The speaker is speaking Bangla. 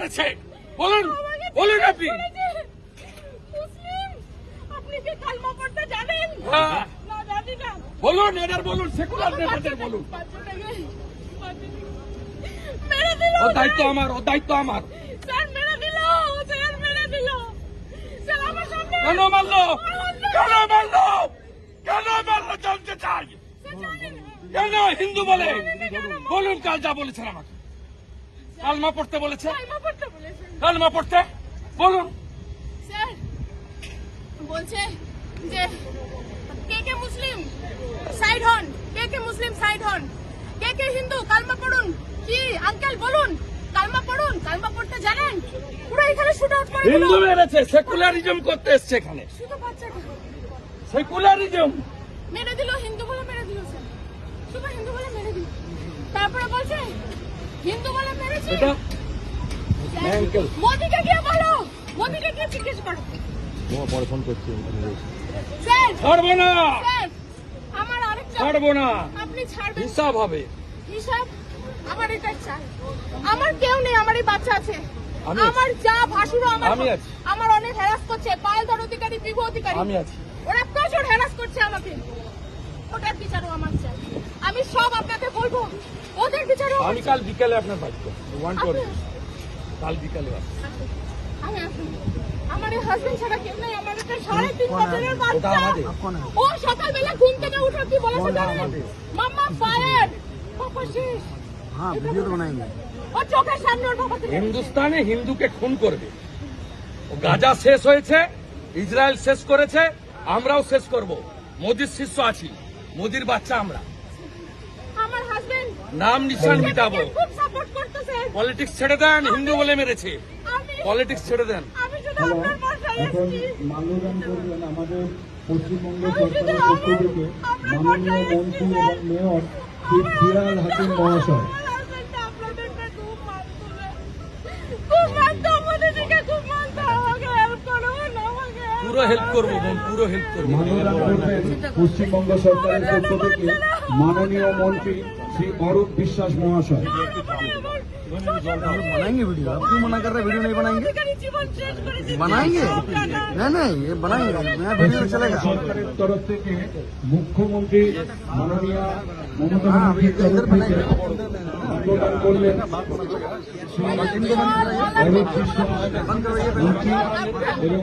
মেরেছে। বলুন বলুন আপনি। হ্যাঁ। বলুন এনার বলুন, সেকুলার নেতাদের বলুন। ও দায়িত্ব আমার ও দায়িত্ব আমার। কেন মারলো? কেন মারলো? কেন মারলো? জানতে চাই। কেন হিন্দু বলে? বলুন, কাল যা বলেছেন আমাকে। কালমা পড়তে বলেছে। কালমা পড়তে বলেছেন কালমা পড়তে? বলুন। স্যার বলছে যে কে কে মুসলিম? সাইড হন। কে কে মুসলিম সাইড হন? কে কে হিন্দু? কালমা পড়ুন। কি? আঙ্কেল বলুন। কালমা পড়ুন। কালমা পড়তে জানেন? পুরো এখানে শুট আউট করে হিন্দু মেরেছে সেকুলারিজম করতে এসছে এখানে। শুধু বাচ্চাটা। সেকুলারিজম। মেরে দিল হিন্দু বলে মেরে দিল শুধু হিন্দু বলে মেরে দিল। তারপরে বলছে হিন্দু বলে মেরেছে? Uncle. মোদিকে গিয়ে বলো। মোদিকে গিয়ে জিজ্ঞেস করো। পরে ফোন করছি স্যার ছাড়বো না! আমার আরেকটা ছাড়বো না! আপনি ছাড়বেন। হিসাব হবে। হিসাব? আমার এটা চাই। আমার কেউ নেই আমার এই বাচ্চা আছে। আমার যা ভাসুরও আমার আমি আছি। আমার অনেক হ্যারাস করছে পালদার অধিকারী বিভু অধিকারী। আমি আছি। ওরা প্রচুর হ্যারাস করছে আমাকে। ওটার বিচারও আমার চাই। আমি সব আপনাকে বলব। আমি কাল বিকালে আপনার বাড়িতে ওয়ান কাল বিকালে হ্যাঁ, হিন্দুস্তানে হিন্দুকে খুন করবে। গাজা শেষ হয়েছে ইসরায়েল শেষ করেছে আমরাও শেষ করব। মোদির শিষ্য আছি মোদির বাচ্চা আমরা। নাম নিশান মিটাবো। খুব সাপোর্ট করতেছে। পলিটিক্স ছেড়ে দেন হিন্দু বলে মেরেছে। পলিটিক্স ছেড়ে দেন। এখন মাল্যদান করবেন আমাদের পশ্চিমবঙ্গ সরকারের পক্ষ থেকে মাননীয় মন্ত্রী এবং মেয়র শ্রী ফিরাল হাকিম মহাশয়। পুরো হেল্প করব পুরো হেল্প করব। মানদান করবেন পশ্চিমবঙ্গ সরকারের পক্ষ থেকে মাননীয় মন্ত্রী শ্রী অরূপ বিশ্বাস মহাশয় बनाएंगे वीडियो आप क्यों मना कर रहे हैं वीडियो नहीं बनाएंगे অধিকারী জীবন শেষ করে দিচ্ছে। बनाएंगे সব টাকা। नहीं नहीं ये बनाएंगे नया वीडियो चलेगा সরকারের তরফ থেকে মুখ্যমন্ত্রী মাননীয় মমতা हाँ अभी ব্যানার্জির इधर তরফ থেকে बनाएंगे মাল্যদান করলেন শ্রী অরূপ বিশ্বাস बंद करवाइए মন্ত্রী এবং